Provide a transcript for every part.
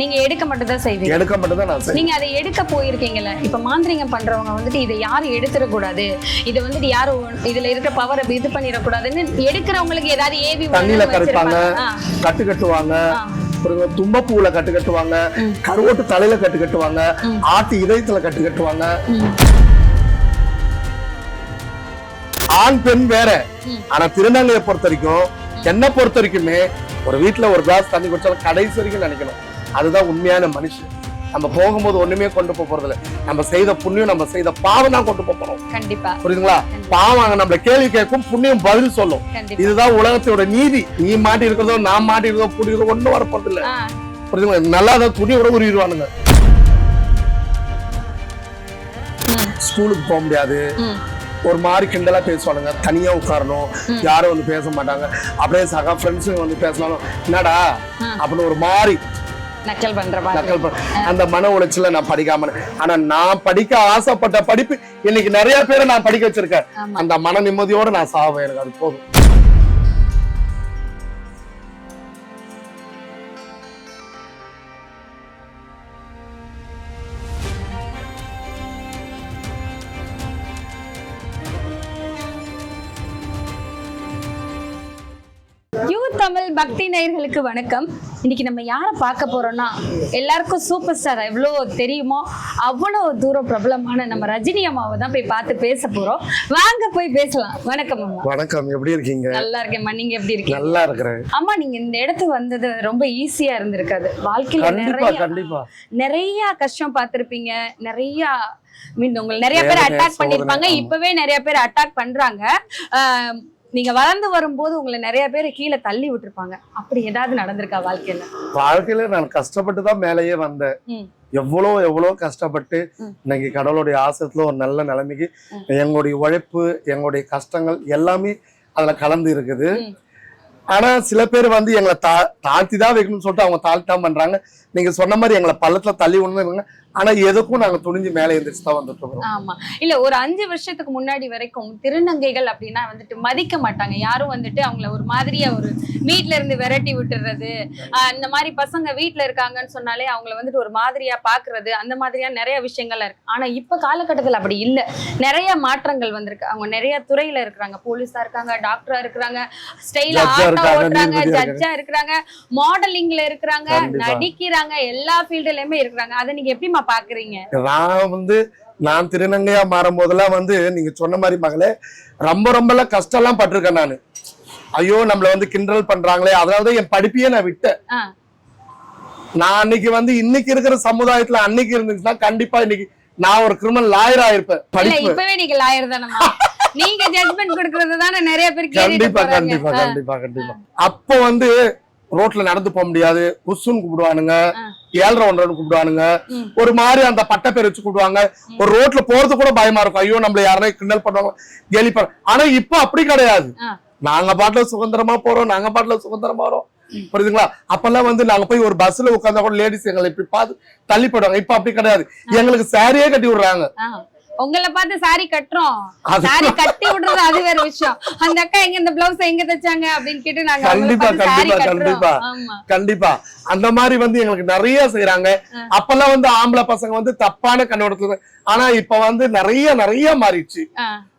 நீங்க எடுக்க மட்டும் தான் செய்வீங்க. எடுக்க மட்டும் தான் நான் நீங்க அதை எடுக்க போயிருக்கீங்கல்ல. இப்ப மாந்திரிகம் பண்றவங்க வந்துட்டு இதை யாரும் எடுத்துடக்கூடாது. இதை வந்துட்டு யாரும் இதுல இருக்கிற பவரை இது பண்ணிடக்கூடாதுன்னு எடுக்கிறவங்களுக்கு ஏதாவது ஏவி தண்ணியில கரைப்பாங்க. கட்டு கட்டுவாங்க. தும்பப்பூல கட்டு கட்டுவாங்க. கருவோட்டு தலையில கட்டு கட்டுவாங்க. ஆட்டு இதயத்துல கட்டு கட்டுவாங்க. ஆண் பெண் வேற. ஆனா திருநங்கையை பொறுத்த வரைக்கும் என்ன பொறுத்த வரைக்குமே ஒரு வீட்டுல ஒரு கிளாஸ் தண்ணி குடிச்சாலும் கடைசி வரைக்கும் நினைக்கணும். அதுதான் உண்மையான மனுஷன். நம்ம போகும்போது ஒண்ணுமே கொண்டு போக போறது இல்ல நம்ம செய்த புண்ணியம் நம்ம செய்த பாவம் தான் கொண்டு போக போறோம். கண்டிப்பா. புரியுதுங்களா? பாவம் நம்மள கேள்வி கேட்கும் புண்ணியம் பதில் சொல்லும். இதுதான் உலகத்தோட நீதி. நீ மாட்டி இருக்கிறதோ நான் மாட்டி இருக்கிறதோ புரியுறதோ ஒண்ணும் வரப்போறது இல்ல ஆ. புரியுதுங்களா? நல்லா தான் துணி கூட உருவிடுவானுங்க. ஸ்கூலுக்கு போக முடியாது. ஒரு மாதிரி கிண்டலா பேசுவானுங்க. தனியா உட்காரணும். யாரும் வந்து பேச மாட்டாங்க. அப்படியே சக ஃப்ரெண்ட்ஸுங்க வந்து பேசலாம் என்னடா. அப்படின்னு ஒரு மாதிரி நக்கல் பண்ற நக்கல் பண்ண அந்த மன உளைச்சல நான் படிக்காம. ஆனா நான் படிக்க ஆசைப்பட்ட படிப்பு இன்னைக்கு நிறைய பேரை நான் படிக்க வச்சிருக்கேன். அந்த மன நிம்மதியோட நான் சாவேன் எனக்கு அது போதும். பக்தி நேயர்களுக்கு வணக்கம். இன்னைக்கு நம்ம யாரை பார்க்க போறோம்னா எல்லாருக்கும் சூப்பர் ஸ்டார் எவ்வளோ தெரியுமோ அவ்வளோ தூரம் பிரபலமான நம்ம ரஜினி அம்மாவை தான் போய் பார்த்து பேச போறோம். வாங்க போய் பேசலாம். வணக்கம் அம்மா. வணக்கம். எப்படி இருக்கீங்க? நல்லா இருக்கேன்மா நீங்க எப்படி இருக்கீங்க? நல்லா இருக்கிறேன். அம்மா நீங்க இந்த இடத்துக்கு வந்தது ரொம்ப ஈஸியா இருந்திருக்காது. வாழ்க்கையில நிறைய நிறைய கஷ்டம் பார்த்திருப்பீங்க. நிறைய மீன் உங்களை நிறைய பேர் அட்டாக் பண்ணிருப்பாங்க. இப்பவே நிறைய பேர் அட்டாக் பண்றாங்க. நீங்க வளர்ந்து வரும்போது உங்களை நிறைய பேர் கீழே தள்ளி விட்டுருப்பாங்க. அப்படி ஏதாவது நடந்திருக்கா வாழ்க்கையில? வாழ்க்கையில நான் கஷ்டப்பட்டு தான் மேலேயே வந்தேன். எவ்வளோ எவ்வளோ கஷ்டப்பட்டு. இன்னைக்கு கடவுளுடைய ஆசத்துல ஒரு நல்ல நிலைமைக்கு எங்களுடைய உழைப்பு எங்களுடைய கஷ்டங்கள் எல்லாமே அதுல கலந்து இருக்குது. ஆனா சில பேர் வந்து எங்களை தா தாழ்த்தி தான் வைக்கணும்னு சொல்லிட்டு அவங்க தாழ்த்தான் பண்றாங்க. நீங்க சொன்ன மாதிரி எங்களை பள்ளத்துல தள்ளி விடணும் ஆனா எதுக்கும் நாங்க துணிஞ்சு மேலே எந்திரிச்சு தான் வந்துட்டு இருக்கோம் ஆமா. இல்ல ஒரு அஞ்சு வருஷத்துக்கு முன்னாடி வரைக்கும் திருநங்கைகள் அப்படின்னா வந்துட்டு மதிக்க மாட்டாங்க. யாரும் வந்துட்டு அவங்கள ஒரு மாதிரியா ஒரு வீட்ல இருந்து விரட்டி விட்டுறது இந்த மாதிரி பசங்க வீட்ல இருக்காங்கன்னு சொன்னாலே அவங்கள வந்துட்டு ஒரு மாதிரியா பாக்குறது அந்த மாதிரியா நிறைய விஷயங்கள்லாம் இருக்கு. ஆனா இப்ப காலகட்டத்துல அப்படி இல்ல. நிறைய மாற்றங்கள் வந்திருக்கு. அவங்க நிறைய துறையில இருக்கிறாங்க. போலீஸா இருக்காங்க டாக்டரா இருக்கிறாங்க ஸ்டைலா ஆட்டோ ஓட்டுறாங்க ஜட்ஜா இருக்கிறாங்க மாடலிங்ல இருக்கிறாங்க. நடிக்கிறாங்க எல்லா ஃபீல்டுலயுமே இருக்கிறாங்க. அதை நீங்க எப்படிமா பாக்குறீங்க? நான் வந்து நான் திருநங்கையா மாறும் போதெல்லாம் வந்து நீங்க சொன்ன மாதிரி மகளே ரொம்ப ரொம்பலாம் கஷ்டம் எல்லாம் பட்டிருக்கேன் நான். ஐயோ நம்மள வந்து கிண்டல் பண்றாங்களே அதனாலதான் என் படிப்பையே நான் விட்டேன். நான் அன்னைக்கு வந்து இன்னைக்கு இருக்கிற சமுதாயத்துல அன்னைக்கு இருந்துச்சுன்னா கண்டிப்பா இன்னைக்கு நான் ஒரு கிரிமினல் லாயர் ஆயிருப்பேன். இப்பவே நீங்க லாயர் தானம்மா. நீங்க ஜட்மெண்ட் கொடுக்கறது தானே நிறைய பேர் கண்டிப்பா கண்டிப்பா கண்டிப்பா கண்டிப்பா. அப்ப வந்து ரோட்ல நடந்து போக முடியாது. உசுன்னு கூப்பிடுவானுங்க. ஏழரை ஒன்றரை கூப்பிடுவானுங்க. ஒரு மாதிரி அந்த பட்ட பேர் வச்சு கூப்பிடுவாங்க. ஒரு ரோட்ல போறது கூட பயமா இருக்கும். ஐயோ நம்மள யாரும் கிண்டல் பண்ணுவாங்க. கேலி பண்ண ஆனா இப்ப அப்படி கிடையாது. நாங்க பாட்டுல சுதந்திரமா போறோம். நாங்க பாட்டுல சுதந்திரமா வரோம். புரியுதுங்களா? அப்பெல்லாம் வந்து நாங்க போய் ஒரு பஸ்ல உட்கார்ந்தா கூட லேடிஸ் எங்களை இப்படி பார்த்து தள்ளி போடுவாங்க இப்ப அப்படி கிடையாது. எங்களுக்கு சாரியே கட்டி விடுறாங்க. உங்களை பார்த்து சாரி கட்டுறோம் சாரி கட்டி விடுறது அது வேற விஷயம் அந்த அக்கா எங்க இந்த பிளவுஸ் எங்க தைச்சாங்க அப்படின்னு கேட்டு நாங்க கண்டிப்பா, கண்டிப்பா. கண்டிப்பா. கண்டிப்பா அந்த மாதிரி வந்து எங்களுக்கு நிறைய செய்யறாங்க. அப்பெல்லாம் வந்து ஆம்பளை பசங்க வந்து தப்பான கண்ணோட்டத்துல ஆனா இப்ப வந்து நிறைய நிறைய மாறிடுச்சு.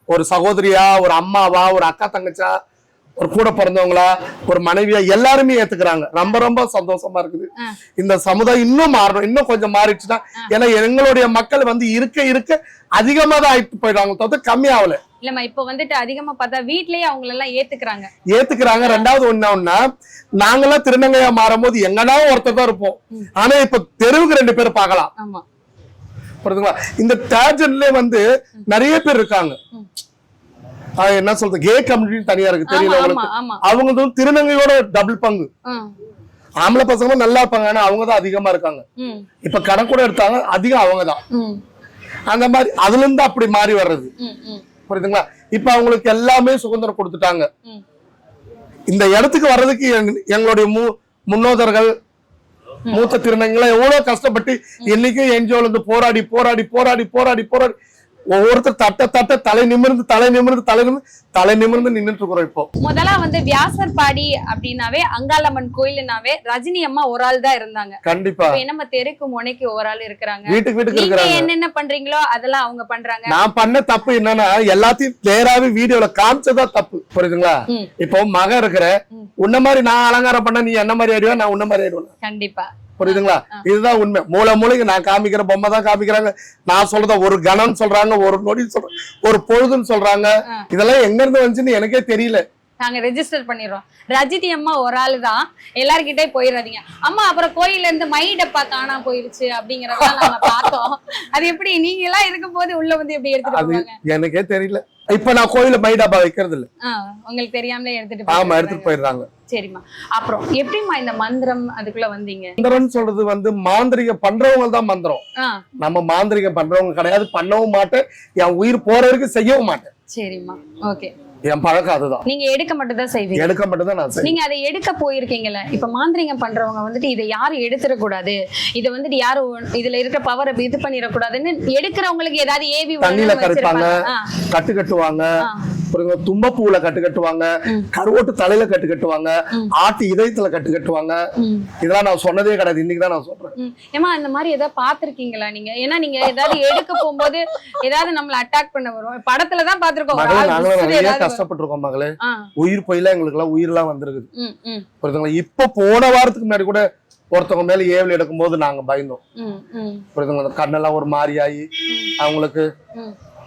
ஒரு சகோதரியா ஒரு அம்மாவா ஒரு அக்கா தங்கச்சா ஒரு கூட பிறந்தவங்களா ஒரு மனைவியா எல்லாருமே ஏத்துக்கிறாங்க. ரொம்ப ரொம்ப சந்தோஷமா இருக்குது. இந்த சமுதாயம் இன்னும் மாறணும். இன்னும் கொஞ்சம் மாறிடுச்சுன்னா ஏன்னா எங்களுடைய மக்கள் வந்து இருக்க இருக்க அதிகமா தான் ஆயிட்டு போயிடுவாங்க தவிர கம்மி ஆகல. இல்லம்மா இப்ப வந்துட்டு அதிகமா பார்த்தா வீட்லயே அவங்கள எல்லாம் ஏத்துக்கிறாங்க. ஏத்துக்கிறாங்க. ரெண்டாவது ஒண்ணா நாங்கெல்லாம் திருநங்கையா மாறும்போது எங்கன்னா ஒருத்தர் தான் இருப்போம். ஆனா இப்ப தெருவுக்கு ரெண்டு பேர் பார்க்கலாம். ஆமா. புரியுதுங்களா இந்த தேர்ஜன்ல வந்து நிறைய பேர் இருக்காங்க. என்ன சொல்றது? கே கம்யூனிட்டி தனியா இருக்கு. தெரியல ஆமா உங்களுக்கு. ஆமா அவங்க வந்து திருநங்கையோட டபுள் பங்கு. ஆம்பளை பசங்களும் நல்லா இருப்பாங்க ஆனா அவங்க தான் அதிகமா இருக்காங்க. இப்ப கணக்கு கூட எடுத்தாங்க அதிகம் அவங்க தான். அந்த மாதிரி அதுல இருந்து அப்படி மாறி வர்றது. புரியுதுங்களா? இப்ப அவங்களுக்கு எல்லாமே சுதந்திரம் கொடுத்துட்டாங்க. இந்த இடத்துக்கு வர்றதுக்கு எங்க- எங்களுடைய மூ முன்னோதர்கள் மூத்த திருநங்கைகளை எவ்வளவு கஷ்டப்பட்டு என்னைக்கும் என்ஜிஓல இருந்து போராடி போராடி போராடி போராடி போராடி ஒவ்வொருத்தர் தட்ட தட்ட தலை நிமிர்ந்து தலை நிமிர்ந்து தலை நிமிர்ந்து தலை நிமிர்ந்து நின்னுட்டு இருக்கிறோம் இப்போ. முதல்ல வந்து வியாசர்பாடி அப்படின்னாவே அங்காளம்மன் கோயிலுனாவே ரஜினி அம்மா ஒரு ஆள் தான் இருந்தாங்க. கண்டிப்பா. நம்ம தெருக்கு முனைக்கு ஒரு ஆள் இருக்கிறாங்க. வீட்டுக்கு வீட்டுக்கு இருக்கிறாங்க. என்னென்ன பண்றீங்களோ அதெல்லாம் அவங்க பண்றாங்க. நான் பண்ண தப்பு என்னன்னா எல்லாத்தையும் கிளியராவே வீடியோல காமிச்சதா தப்பு. புரியுதுங்களா. இப்போ மகன் இருக்கிற. உன்ன மாதிரி நான் அலங்காரம் பண்ண நீ என்ன மாதிரி ஆயிடுவா? நான் உன்ன மாதிரி ஆயிடுவேன். கண்டிப்பா. புரியுதுங்களா. இதுதான் உண்மை. மூளை மூளைக்கு நான் காமிக்கிற பொம்மை தான் காமிக்கிறாங்க. நான் சொல்றத ஒரு கணம் சொல்றாங்க ஒரு நொடி சொல்றாங்க ஒரு பொழுதுன்னு சொல்றாங்க. இதெல்லாம் எங்க இருந்து வந்துச்சுன்னு எனக்கே தெரியல. நாங்க ரெஜிஸ்டர் பண்ணிடுறோம். ரஜினி அம்மா ஒரு ஆளு தான். எல்லார்கிட்டே போயிடாதீங்க அம்மா அப்புறம் கோயில்ல இருந்து மை டப்பா காணா போயிருச்சு அப்படிங்கறதெல்லாம் நாங்க பார்த்தோம். அது எப்படி? நீங்க எல்லாம் இருக்கும் போது உள்ள வந்து எப்படி எடுத்துட்டு எனக்கே தெரியல. இப்ப நான் கோயில மைடாபா வைக்கிறது இல்ல உங்களுக்கு தெரியாமலே எடுத்துட்டு ஆமா. எடுத்துட்டு போயிடுறாங்க. சரிம்மா. அப்புறம் எப்படிம்மா இந்த மந்திரம் அதுக்குள்ள வந்தீங்க? மந்திரம்னு சொல்றது வந்து மாந்திரிகம் பண்றவங்க தான் மந்திரம். நம்ம மாந்திரிகம் பண்றவங்க கிடையாது. பண்ணவும் மாட்டேன். என் உயிர் போற வரைக்கும் செய்யவும் மாட்டேன். சரிம்மா. ஓகே. என் பழக்கம் அதுதான். நீங்க எடுக்க மட்டும் தான் செய்வீங்க. எடுக்க மட்டும் தான் நான் செய்வேன். நீங்க அதை எடுக்க போயிருக்கீங்கல்ல. இப்ப மாந்திரிகம் பண்றவங்க வந்துட்டு இதை யாரும் எடுத்துடக்கூடாது. இதை வந்துட்டு யாரும் இதுல இருக்கிற பவரை இது பண்ணிடக்கூடாதுன்னு எடுக்கிறவங்களுக்கு ஏதாவது ஏவி தண்ணியில கரைப்பாங்க. கட்டு கட்டுவாங்க. புரியுங்க தும்பப்பூல கட்டு கட்டுவாங்க. கருவோட்டு தலையில கட்டு கட்டுவாங்க. ஆட்டு இதயத்துல கட்டு கட்டுவாங்க. இதெல்லாம் நான் சொன்னதே கிடையாது இன்னைக்கு தான் நான் சொல்றேன். ம். ஏம்மா இந்த மாதிரி ஏதாவது பாத்திருக்கீங்களா நீங்க? ஏன்னா நீங்க ஏதாவது எடுக்க போகும்போது ஏதாவது நம்மள அட்டாக் பண்ண வரும். படத்துல தான் பாத்திருக்கோம் நாங்களும் நிறைய. கஷ்டப்பட்டிருக்கோம் மகளே. உயிர் போயில எங்களுக்கு எல்லாம் உயிரெல்லாம் வந்திருக்குது. ம், புரியுதுங்களா? இப்ப போன வாரத்துக்கு முன்னாடி கூட ஒருத்தவங்க மேல ஏவல் எடுக்கும்போது நாங்க பயந்தோம். புரியுதுங்களா? கண்ணெல்லாம் ஒரு மாதிரி ஆகி அவங்களுக்கு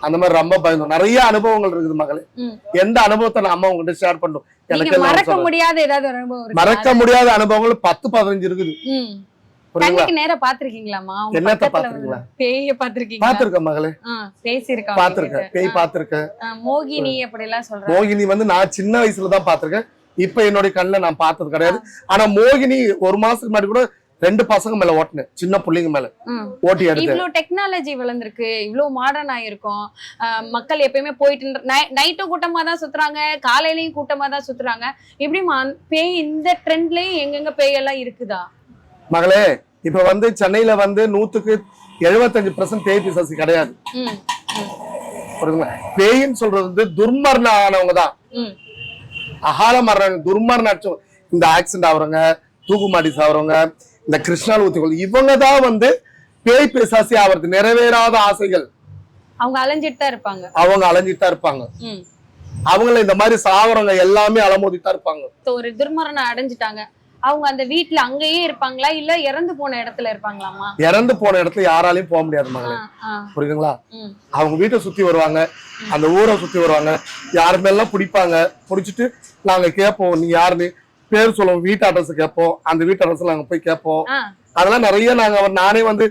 அந்த மாதிரி ரொம்ப பயந்தோம் நிறைய அனுபவங்கள் இருக்குது மகளே. எந்த அனுபவத்தை அம்மா உங்ககிட்ட ஷேர் பண்ணும் எனக்கு மறக்க. முடியாத ஏதாவது அனுபவம்? மறக்க முடியாத அனுபவங்கள் பத்து பதினஞ்சு இருக்குது. கண்ணுக்கு நேரா பாத்திருக்கீங்களாமா என்னத்த பாத்திருக்கீங்களா? பேய பாத்திருக்கேன் மகளே. பேசியிருக்காங்க பாத்திருக்கேன் பேய் பாத்திருக்கேன் மோகினி அப்படி எல்லாம் சொல்றாங்க. மோகினி வந்து நான் சின்ன வயசுல தான் பாத்திருக்கேன் இப்ப என்னுடைய கண்ணுல நான் பார்த்தது கிடையாது. ஆனா மோகினி ஒரு மாசத்துக்கு முன்னாடி கூட ரெண்டு பசங்க மேல ஓட்டினேன். சின்ன புள்ளைங்க மேல. ஓட்டி எடுத்து இவ்ளோ டெக்னாலஜி வளர்ந்துருக்கு. இவ்ளோ மாடர்ன் ஆயிருக்கும். மக்கள் எப்பயுமே போயிட்டு நைட்டும் கூட்டமா தான் சுத்துறாங்க. காலையிலயும் கூட்டமா தான் சுத்துறாங்க. எப்படி பேய் இந்த ட்ரெண்ட்லயும் எங்கெங்க பேய் எல்லாம் இருக்குதா? மகளே இப்ப வந்து சென்னையில வந்து நூத்துக்கு எழுபத்தஞ்சு பர்சன்ட் பேய் பிசாசு கிடையாது. பேயின்னு சொல்றது வந்து துர்மரணம் ஆனவங்க தான். அகால மரணம் துர்மரணம் இந்த ஆக்சிடென்ட் ஆகுறவங்க தூக்குமாடி சாவறவங்க இந்த கிருஷ்ணால் ஊத்திகள் இவங்க தான் வந்து பேய் பிசாசி ஆவறது. நிறைவேறாத ஆசைகள். அவங்க அலைஞ்சிட்டு தான் இருப்பாங்க. அவங்க அலைஞ்சிட்டு தான் இருப்பாங்க. அவங்கள இந்த மாதிரி சாவறவங்க எல்லாமே அலமோதிட்டு தான் இருப்பாங்க. ஒரு துர்மரணம் அடைஞ்சிட்டாங்க. அவங்க அந்த வீட்ல அங்கேயே இருப்பாங்களா? இல்ல இறந்து போன இடத்துல இருப்பாங்களாமா இறந்து போன இடத்துல யாராலையும் போக முடியாது மகளே. புரியுதுங்களா? அவங்க வீட்டை சுத்தி வருவாங்க. அந்த ஊரை சுத்தி வருவாங்க. யார் மேலாம் பிடிப்பாங்க? பிடிச்சிட்டு நாங்க கேட்போம் நீ யாருன்னு? பேர் சொல்லுவோம் வீட்டு அட்ரஸ் கேட்போம். அந்த வீட்டு அட்ரஸ் நாங்க போய் கேட்போம். அதெல்லாம் நிறைய நாங்க நானே வந்து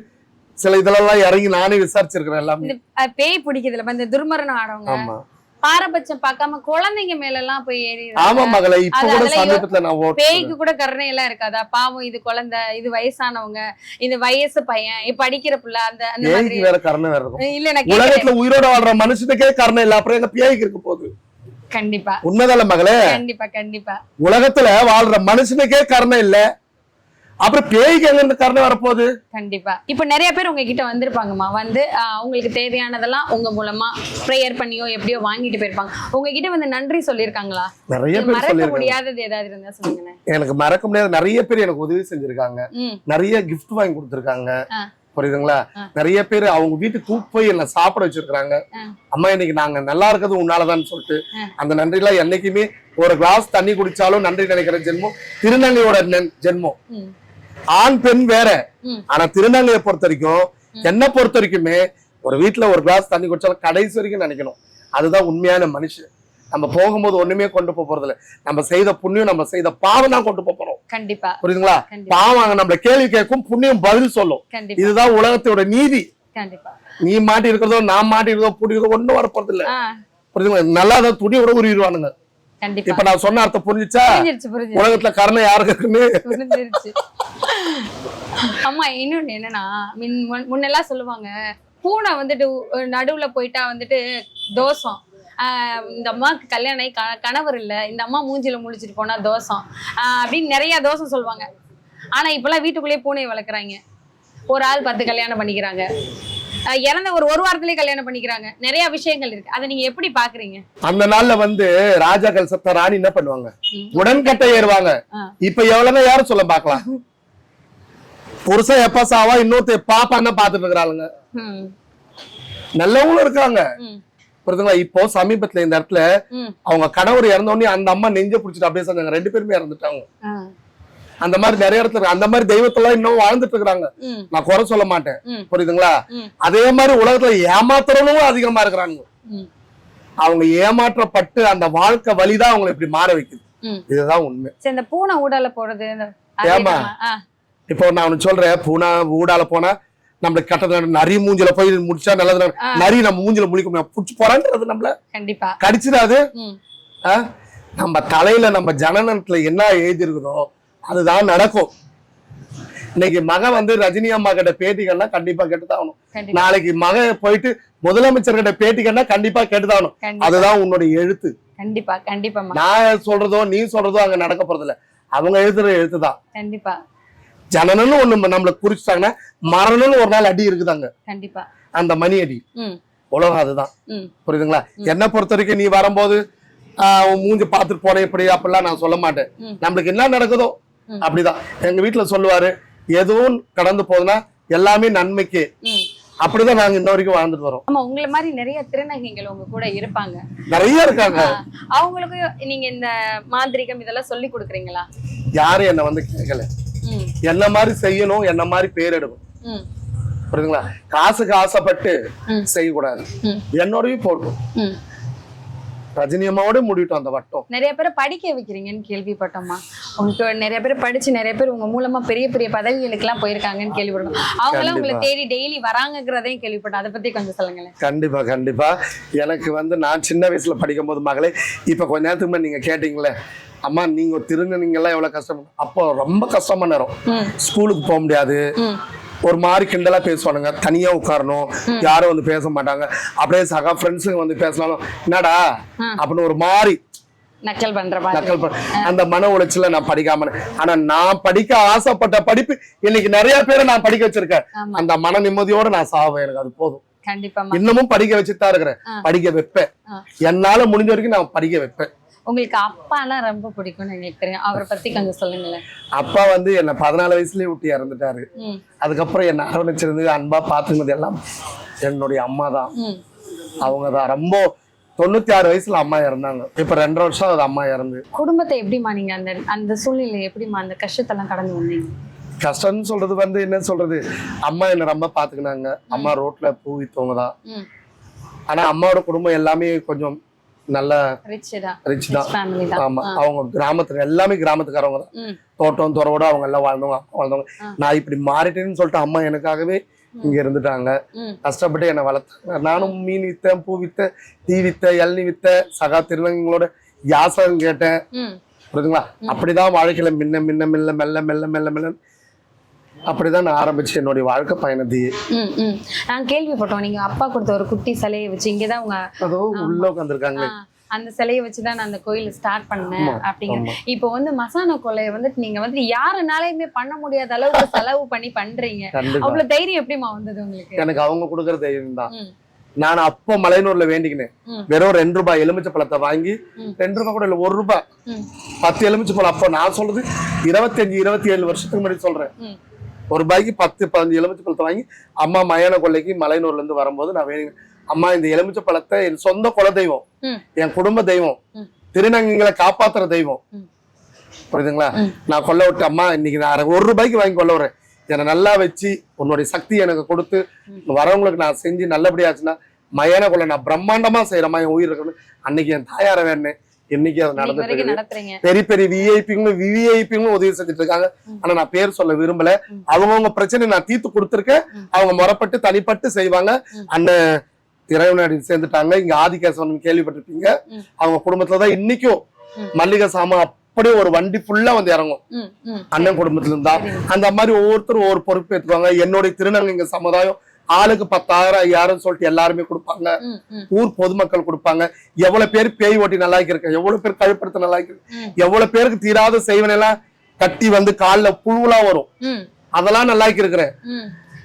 சில இதெல்லாம் இறங்கி நானே விசாரிச்சிருக்கிறேன் எல்லாமே. இந்த பேய் பிடிக்கிறதுல இந்த துர்மரணம் ஆடவங்க. பாரபட்சம் பார்க்காம குழந்தைங்க மேல எல்லாம் போய் ஏறி ஆமா மகளே இப்ப கூட சமீபத்துல நான் பேய்க்கு கூட கருணை எல்லாம் இருக்காதா? பாவம் இது குழந்தை இது வயசானவங்க இது வயசு பையன் படிக்கிற புள்ள அந்த அந்த மாதிரி. வேற கருணை வேற இருக்கும். இல்ல உலகத்துல உயிரோட வாழ்ற மனுஷனுக்கே கருணை இல்ல அப்புறம் எங்க பேய்க்கு இருக்க போகுது? கண்டிப்பா. உண்மைதான மகளே? கண்டிப்பா கண்டிப்பா. உலகத்துல வாழ்ற மனுஷனுக்கே கருணை இல்ல. அப்புறம் பேய்க்கு எங்க இருந்து கருணை வரப்போகுது? கண்டிப்பா. இப்ப நிறைய பேர் உங்ககிட்ட வந்திருப்பாங்கம்மா. வந்து ஆஹ், அவங்களுக்கு தேவையானதெல்லாம் உங்க மூலமா ப்ரேயர் பண்ணியோ எப்படியோ வாங்கிட்டு போயிருப்பாங்க. உங்ககிட்ட வந்து நன்றி சொல்லியிருக்காங்களா? நிறைய இது பேர் மறக்க சொல்லியிருக்காங்க. முடியாதது ஏதாவது இருந்தா சொல்லுங்களேன். எனக்கு மறக்க முடியாத நிறைய பேர் எனக்கு உதவி செஞ்சிருக்காங்க. ம். நிறைய கிஃப்ட் வாங்கி கொடுத்துருக்காங்க. ஆ. புரியுதுங்களா. நிறைய பேர் அவங்க வீட்டுக்கு கூப்பிட்டு போய் என்ன சாப்பிட வச்சிருக்காங்க. அம்மா இன்னைக்கு நாங்க நல்லா இருக்கிறது உன்னாலதான் சொல்லிட்டு. அந்த நன்றி எல்லாம் என்னைக்குமே ஒரு கிளாஸ் தண்ணி குடிச்சாலும் நன்றி நினைக்கிற ஜென்மம். திருநங்கையோட ஜென்மம். ஆண் பெண் வேற. ஆனா திருநங்கையை பொறுத்த வரைக்கும் என்னை பொறுத்த வரைக்குமே ஒரு வீட்டுல ஒரு கிளாஸ் தண்ணி குடிச்சாலும் கடைசி வரைக்கும் நினைக்கணும். அதுதான் உண்மையான மனுஷன். நம்ம போகும்போது ஒண்ணுமே கொண்டு போறது இல்ல நம்ம செய்த புண்ணியம் நம்ம செய்த பாவம் தான் கொண்டு போறோம். கண்டிப்பா. புரியுதுங்களா? பாவம் நம்மள கேள்வி கேட்கும் புண்ணியம் பதில் சொல்லும். இதுதான் உலகத்தோட நீதி. கண்டிப்பா. நீ மாட்டி இருக்கிறதோ நான் மாட்டி இருக்கிறதோ புடிக்கிறதோ ஒண்ணும் வர போறது இல்ல புரியுதுங்களா? நல்லா தான் துணி விட உருவிடுவானுங்க கண்டிப்பா. இப்ப நான் சொன்ன அர்த்தம் புரிஞ்சுச்சா? உலகத்துல கருணை யாருக்கு இருக்குன்னு? புரிஞ்சிருச்சு. அம்மா இன்னொன்னு என்னன்னா மின் முன்- முன்னெல்லாம் சொல்லுவாங்க பூனை வந்துட்டு நடுவுல போயிட்டா வந்துட்டு ஆஹ் இந்த அம்மாவுக்கு கல்யாணம் ஆகி கணவர் இல்ல. இந்த அம்மா மூஞ்சில முழிச்சிட்டு போனா ஆஹ் அப்படின்னு நிறைய தோஷம் சொல்லுவாங்க. ஆனா இப்பெல்லாம் வீட்டுக்குள்ளேயே பூனையை வளர்க்குறாங்க. ஒரு ஆள் பத்து கல்யாணம் பண்ணிக்கிறாங்க. இறந்த ஒரு ஒரு வாரத்திலேயே கல்யாணம் பண்ணிக்கிறாங்க. நிறைய விஷயங்கள் இருக்கு. அதை நீங்க எப்படி பாக்குறீங்க? அந்த நாள்ல வந்து ராஜாக்கள் சத்த ராணி என்ன பண்ணுவாங்க. உடன்கட்டை ஏறுவாங்க. இப்ப எவ்வளவு யாரும் சொல்ல பாக்கலாம் புருஷன் எப்ப சாவா இன்னொருத்த பாப்பான்னு பாத்துட்டு இருக்கிறாளுங்க. நல்லவங்களும் இருக்காங்க புரியுதுங்களா? இப்போ சமீபத்துல இந்த இடத்துல அவங்க கணவர் இறந்த உடனே அந்த அம்மா நெஞ்ச புடிச்சிட்டு அப்படியே செஞ்சாங்க ரெண்டு பேருமே இறந்துட்டாங்க. அந்த மாதிரி நிறைய இடத்துல. அந்த மாதிரி தெய்வத்தெல்லாம் இன்னும் வாழ்ந்துட்டு இருக்காங்க ம், நான் குறை சொல்ல மாட்டேன். புரியுதுங்களா. அதே மாதிரி உலகத்துல ஏமாத்துறவங்களும் அதிகமா இருக்கிறாங்க. அவங்க ஏமாற்றப்பட்டு அந்த வாழ்க்கை வழிதான் அவங்களை இப்படி மாற வைக்குது. இதுதான் உண்மை. இந்த பூனை ஊடால போறது? ஆ, இப்போ நான் ஒண்ணு சொல்றேன். பூனா ஊடால போனா நம்மளுக்கு கட்டது நரி மூஞ்சில போய் முடிச்சா நல்லது. நரி நம்ம மூஞ்சில முடிக்க முடியாது புடிச்சு போறான்றது நம்மள. கண்டிப்பா. கடிச்சிடாது? நம்ம தலையில நம்ம ஜனனத்துல என்ன எழுதி இருக்குதோ அதுதான் நடக்கும். இன்னைக்கு மகன் வந்து ரஜினி அம்மா கிட்ட பேட்டிகள்னா கண்டிப்பா கேட்டுதான் ஆகணும் கண்டிப்பா. நாளைக்கு மகன் போயிட்டு முதலமைச்சர் கிட்ட பேட்டிகள்னா கண்டிப்பா கேட்டுதான் ஆகணும் கண்டிப்பா. அதுதான் உன்னுடைய எழுத்து. கண்டிப்பா கண்டிப்பாம்மா நான் சொல்றதோ நீ சொல்றதோ அங்க நடக்க போறது இல்ல அவங்க எழுதுற எழுத்துதான். கண்டிப்பா. ஜனனம்னு ஒண்ணு நம்மள குறிச்சிட்டாங்கன்னா மரணம்னு ஒரு நாள் அடி இருக்குதாங்க. கண்டிப்பா. அந்த மணி அடி. உலகம் அதுதான். புரியுதுங்களா? என்னை பொறுத்த வரைக்கும் நீ வரும்போது மூஞ்சி பார்த்துட்டு போன இப்படி அப்படிலாம் நான் சொல்ல மாட்டேன். நம்மளுக்கு என்ன நடக்குதோ. அப்படிதான். எங்க வீட்டுல சொல்லுவாரு எதுவும் கடந்து போகுதுன்னா எல்லாமே நன்மைக்கு. அப்படிதான் நாங்க இன்ன வரைக்கும் வாழ்ந்துட்டு வரோம். ஆமா உங்களை மாதிரி நிறைய திருநங்கைகள் உங்க கூட இருப்பாங்க. நிறைய இருக்காங்க. ஆ, அவங்களுக்கும் நீங்க இந்த மாந்திரிகம் இதெல்லாம் சொல்லி கொடுக்குறீங்களா? யாரும் என்ன வந்து கேட்கல. என்ன மாதிரி செய்யணும் என்ன மாதிரி பேர் எடுக்கணும். புரியுதுங்களா? காசுக்கு ஆசைப்பட்டு. செய்யக்கூடாது. ம். என்னோடயும் போட்டும் ரஜினி அம்மாவோட மூடிட்டோம் அந்த வட்டம். நிறைய பேரை படிக்க வைக்கிறீங்கன்னு கேள்விப்பட்டோம்மா. உங்களுக்கு நிறைய பேர் படிச்சு நிறைய பேர் உங்க மூலமா பெரிய பெரிய பதவிகளுக்கு எல்லாம் போயிருக்காங்கன்னு கேள்விப்பட்டோம். அவங்க எல்லாம் உங்களை. தேடி டெய்லி வராங்கங்கிறதையும் கேள்விப்பட்டோம். அதை பத்தி கொஞ்சம் சொல்லுங்களேன். கண்டிப்பா கண்டிப்பா. எனக்கு வந்து நான் சின்ன வயசுல படிக்கும் போது மகளே இப்ப கொஞ்ச நேரத்துக்கு நீங்க கேட்டீங்களே அம்மா நீங்க திருநீங்கெல்லாம் எவ்வளவு கஷ்டம் அப்போ ரொம்ப கஷ்டமான நேரம். ஸ்கூலுக்கு போக முடியாது. ஒரு மாதிரி கிண்டலா பேசுவானுங்க. தனியா உட்காரணும். யாரும் வந்து பேச மாட்டாங்க. அப்படியே சகா ஃப்ரெண்ட்ஸுங்க வந்து பேசினாலும் என்னடா. அப்படின்னு ஒரு மாதிரி நக்கல் பண்ற அந்த மன உளைச்சல நான் படிக்காம. ஆனா நான் படிக்க ஆசைப்பட்ட படிப்பு இன்னைக்கு நிறைய பேரை நான் படிக்க வச்சிருக்கேன். அந்த மன நிம்மதியோட நான் சாவேன் எனக்கு அது போதும். இன்னமும் படிக்க வச்சுட்டு தான் இருக்கிறேன். படிக்க வைப்பேன். என்னால முடிஞ்ச வரைக்கும் நான் படிக்க வைப்பேன். உங்களுக்கு அப்பானா ரொம்ப பிடிக்கும்னு எங்களுக்கு தெரியும் அவரை பத்தி கொஞ்சம் சொல்லுங்களேன். அப்பா வந்து என்ன பதினாலு வயசுலயே விட்டு இறந்துட்டாரு. அதுக்கப்புறம் என்ன அரவணைச்சிருந்து அன்பா பாத்துக்கிறது எல்லாம் என்னுடைய அம்மா தான் அவங்க தான் ரொம்ப தொண்ணூத்தி ஆறு வயசுல அம்மா இறந்தாங்க. இப்ப ரெண்டரை வருஷம் அது அம்மா இறந்து. குடும்பத்தை எப்படிமா நீங்க அந்த அந்த சூழ்நிலை எப்படிமா அந்த கஷ்டத்தெல்லாம் கடந்து வந்தீங்க? கஷ்டம்னு சொல்றது வந்து என்ன சொல்றது? அம்மா என்ன ரொம்ப பாத்துக்கினாங்க அம்மா ரோட்ல பூ வித்தவங்க தான் ஆனா அம்மாவோட குடும்பம் எல்லாமே கொஞ்சம் நல்ல ரிச் தான். ஆமா. அவங்க கிராமத்துல எல்லாமே கிராமத்துக்காரவங்க தான். தோட்டம் துறவோட அவங்க எல்லாம் வாழ்ந்தவங்க வாழ்ந்தவங்க. நான் இப்படி மாறிட்டேன்னு சொல்லிட்டு அம்மா எனக்காகவே இங்க இருந்துட்டாங்க. கஷ்டப்பட்டு என்னை வளர்த்தாங்க. நானும் மீன் வித்தேன் பூ வித்தேன் தீ வித்தேன் இளநி வித்தேன் சகா திருநங்கைகளோட யாசகம் கேட்டேன். புரியுதுங்களா? அப்படிதான் வாழ்க்கையில மின்ன மின்ன மெல்ல மெல்ல மெல்ல மெல்ல மெல்ல அப்படிதான் நான் ஆரம்பிச்சேன் என்னுடைய வாழ்க்கை பயணத்தையே நான் கேள்விப்பட்டோம். நீங்க அப்பா கொடுத்த ஒரு குட்டி சிலையை வச்சு இங்கதான் உங்க அதோ உள்ள உட்காந்துருக்காங்க அந்த சிலையை வச்சுதான் நான் அந்த கோயில ஸ்டார்ட் பண்ணேன் அப்படிங்கிற. இப்போ வந்து மசான கொலையை வந்துட்டு நீங்க வந்து யாருனாலையுமே பண்ண முடியாத அளவுக்கு செலவு பண்ணி பண்றீங்க. அவ்வளவு தைரியம் எப்படிமா வந்தது உங்களுக்கு? எனக்கு அவங்க கொடுக்குற தைரியம் தான். நான் அப்போ மலையனூர்ல வேண்டிக்கினேன். வெறும் ரெண்டு ரூபாய் எலுமிச்சை பழத்தை வாங்கி. ரெண்டு ரூபாய் கூட இல்ல ஒரு ரூபாய். பத்து எலுமிச்சை பழம். அப்போ நான் சொல்றது இருபத்தஞ்சு இருபத்தி ஏழு வருஷத்துக்கு முன்னாடி சொல்றேன். ஒரு ரூபாய்க்கு பத்து பதினஞ்சு எலுமிச்சை பழத்தை வாங்கி அம்மா மயான கொள்ளைக்கு மலையனூர்ல இருந்து வரும்போது நான் வேணும் அம்மா இந்த எலுமிச்சை பழத்தை என் சொந்த குல தெய்வம். என் குடும்ப தெய்வம். திருநங்கைகளை காப்பாத்துற தெய்வம். புரியுதுங்களா. நான் கொல்ல விட்டு அம்மா இன்னைக்கு நான் ஒரு ரூபாய்க்கு வாங்கி கொள்ள வரேன் என்னை நல்லா வச்சு உன்னுடைய சக்தி எனக்கு கொடுத்து வரவங்களுக்கு நான் செஞ்சு நல்லபடியாச்சுன்னா மயான கொள்ள நான் பிரம்மாண்டமா செய்யறமா என் உயிர் இருக்கணும் அன்னைக்கு என் தாயார வேணேன் இன்னைக்கு அது நடந்துட்டு பெரிய பெரிய விஐபிங்களும் விவிஐபிங்களும் உதவி செஞ்சுட்டு இருக்காங்க. ஆனா நான் பேர் சொல்ல விரும்பல. அவங்கவுங்க பிரச்சனை நான் தீர்த்து கொடுத்துருக்கேன். அவங்க முறப்பட்டு தனிப்பட்டு செய்வாங்க. அண்ணன் இறைவனாடி சேர்ந்துட்டாங்க இங்க ஆதிகேசவன் கேள்விப்பட்டிருப்பீங்க. அவங்க குடும்பத்துலதான் இன்னைக்கும். மல்லிகை சாமான் அப்படியே ஒரு வண்டி ஃபுல்லா வந்து இறங்கும் அண்ணன் குடும்பத்துல இருந்தா. அந்த மாதிரி ஒவ்வொருத்தரும் ஒவ்வொரு பொறுப்பு ஏத்துக்குவாங்க என்னுடைய திருநங்கைங்க சமுதாயம் ஆளுக்கு பத்தாயிரம் ஐயாயிரம் சொல்லிட்டு எல்லாருமே கொடுப்பாங்க. ஊர் பொதுமக்கள் கொடுப்பாங்க. எவ்வளவு பேர் பேய் ஓட்டி நல்லா இருக்க எவ்வளவு பேர் கழுப்படுத்த நல்லா இருக்கு. எவ்வளவு பேருக்கு தீராத செய்வனெல்லாம் கட்டி வந்து கால்ல புழுவெல்லாம் வரும். அதெல்லாம் நல்லா இருக்கிறேன்.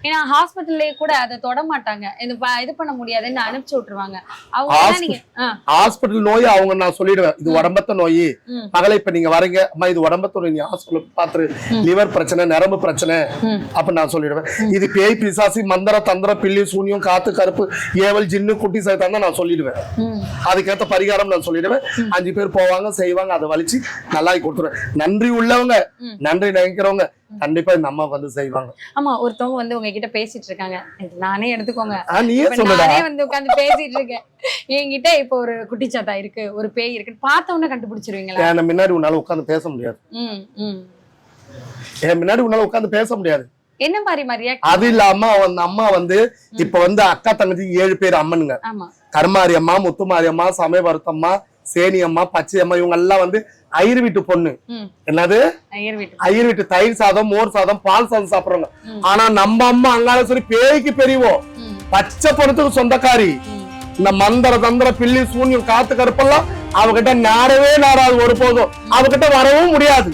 ஏன்னா ஹாஸ்பிட்டல்லயே கூட அதை தொட மாட்டாங்க. இது இது பண்ண முடியாதுன்னு அனுப்பிச்சு விட்டுருவாங்க. அவங்க நீங்க ஹாஸ்பிட்டல் நோய் அவங்க நான் சொல்லிடுவேன். இது உடம்பத்த நோய். மகளை இப்ப நீங்க வரீங்க. அம்மா இது உடம்பத்த நோய். நீ ஹாஸ்பிட்டல் பாத்துரு. லிவர் பிரச்சனை நரம்பு பிரச்சனை. அப்ப நான் சொல்லிடுவேன். இது பேய் பிசாசி மந்திர தந்திர பில்லி சூனியம் காத்து கருப்பு ஏவல் ஜின்னு குட்டி சைத்தான் தான் நான் சொல்லிடுவேன். அதுக்கேத்த பரிகாரம் நான் சொல்லிடுவேன். அஞ்சு பேர் போவாங்க செய்வாங்க அதை வலிச்சு நல்லாக்கி கொடுத்துருவேன். நன்றி உள்ளவங்க. நன்றி நினைக்கிறவங்க. கண்டிப்பா இந்த அம்மா வந்து செய்வாங்க. ஆமா ஒருத்தவங்க வந்து உங்ககிட்ட பேசிட்டு இருக்காங்க நானே எடுத்துக்கோங்க. நானே வந்து உட்கார்ந்து பேசிட்டு இருக்கேன் என்கிட்ட இப்போ ஒரு குட்டிச்சாத்தா இருக்கு ஒரு பேய் இருக்கு. பார்த்த உடனே கண்டுபிடிச்சிருவீங்களா என் முன்னாடி உன்னால உட்கார்ந்து பேச முடியாது. ம் ம். என் முன்னாடி உன்னால உட்கார்ந்து பேச முடியாது. என்ன மாதிரி மாதிரியா அது இல்லாம அந்த அம்மா வந்து இப்ப வந்து அக்கா தங்கச்சி ஏழு பேர் அம்மனுங்க. ஆமா. கருமாரி அம்மா முத்துமாரி அம்மா சமயவரத்தம்மா சேனி அம்மா பச்சை அம்மா இவங்க எல்லாம் வந்து ஐயர் வீட்டு பொண்ணு. என்னது? ஐயர் வீட்டு தயிர் சாதம் மோர் சாதம் பால் சாதம் சாப்பிடுறாங்க. ம். ஆனா நம்ம அம்மா அங்கால சொல்லி பேய்க்கு பெரியவோ ம். பச்சை பணத்துக்கு சொந்தக்காரி. இந்த மந்திர தந்திர பில்லி சூன்யம் காத்து கருப்பெல்லாம் அவகிட்ட நாடவே நாடாது ஒரு போதும் அவகிட்ட வரவும் முடியாது.